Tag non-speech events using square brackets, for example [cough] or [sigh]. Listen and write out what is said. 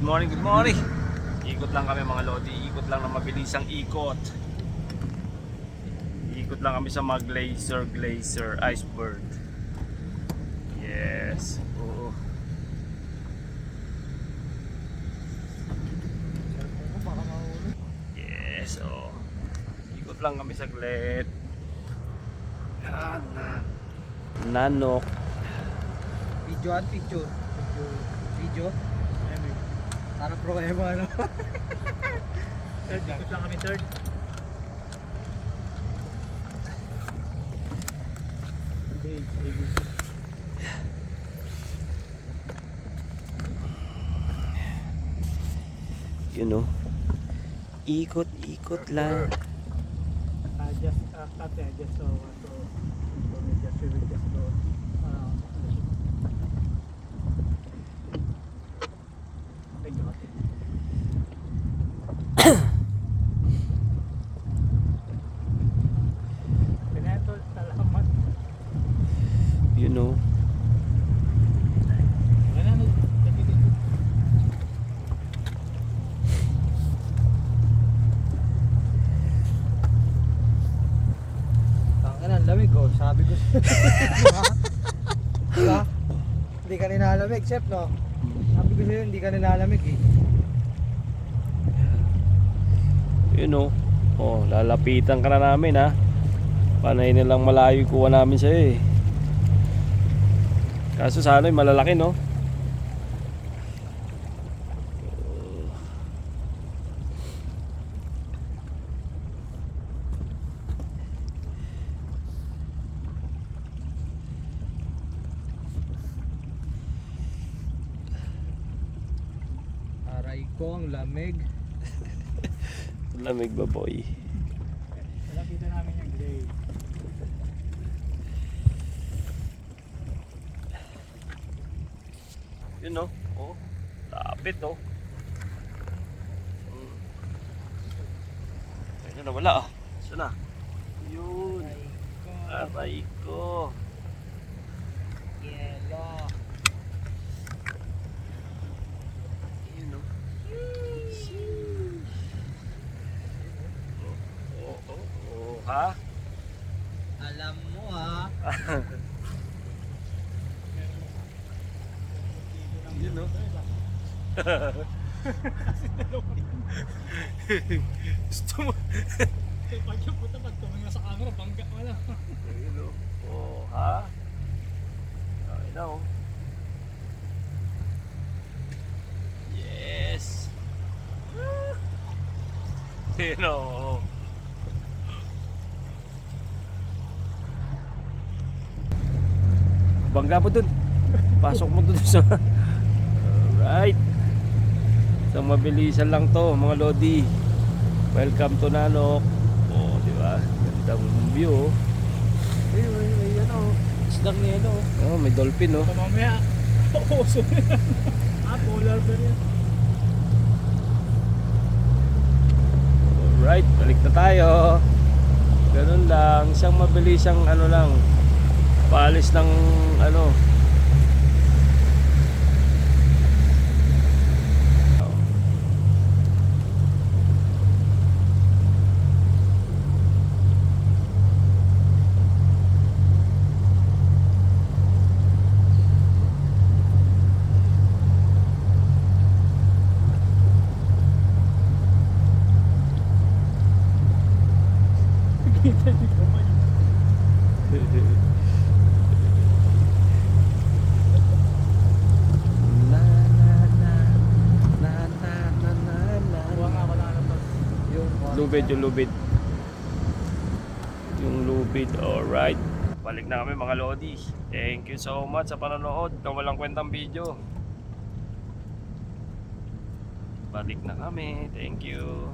Good morning, good morning. Ikot lang kami mga lodi, ikot lang na mabilisang ikot. Ikot lang kami sa mga glacier, glacier, iceberg. Yes, oo. Yes, oo. Ikot lang kami saglit. Yan. Nanok. Videoan, picture. Video. Video. Para problema ano. third, lang kami third. You know. Ikot, ikot lang. I just, uh, just uh, want to, to just, we will just go. Uh, thank you, know. Ang lamig oh, sabi ko. Diba? Diba? Hindi ka nilalamig, chef no? Sabi ko sa'yo, hindi ka nilalamig eh. You know. Oh, lalapitan ka na namin ha. Panay nilang malayo kuha namin sa'yo eh. Kaso sana yung malalaki no. Aray ko, ang lamig. [laughs] Lamig ba boy? Lapitan namin yung gray. Yun no. Oh. Lapit oh. Hmm. Ayun na wala ah. Saan na? Yun. Aray ko. Yellow. Yun no. Oh, oh, oh, oh, ha? Alam mo ha. [laughs] Yun no. [laughs] Gusto mo? Pag yung puta, pag tumingin sa camera, bangga mo na. Ayun no. Oh, ha? Ayun na oh. Yes. Ayun oh. Bangga mo dun. Pasok mo dun [laughs] sa... Alright. So mabilisan lang to mga lodi. Welcome to Nanok. Oh, di ba? Gandang view. Ay, ay, ay, ano. Isdang yelo. Oh, may dolphin oh. Mamaya, uso na yan. Ah, polar bear yan. Alright, balik na tayo. Ganun lang, siyang mabilis siyang ano lang, paalis ng ano. Kita [laughs] niyo ko ba yun? Na na na na na na na na. Kuha nga ako ng ano to. Yung Lubid, yung lubid. Yung lubid, alright. Balik na kami mga Lodi. Thank you so much sa panonood. Ito walang kwentang video. Balik na kami. Thank you.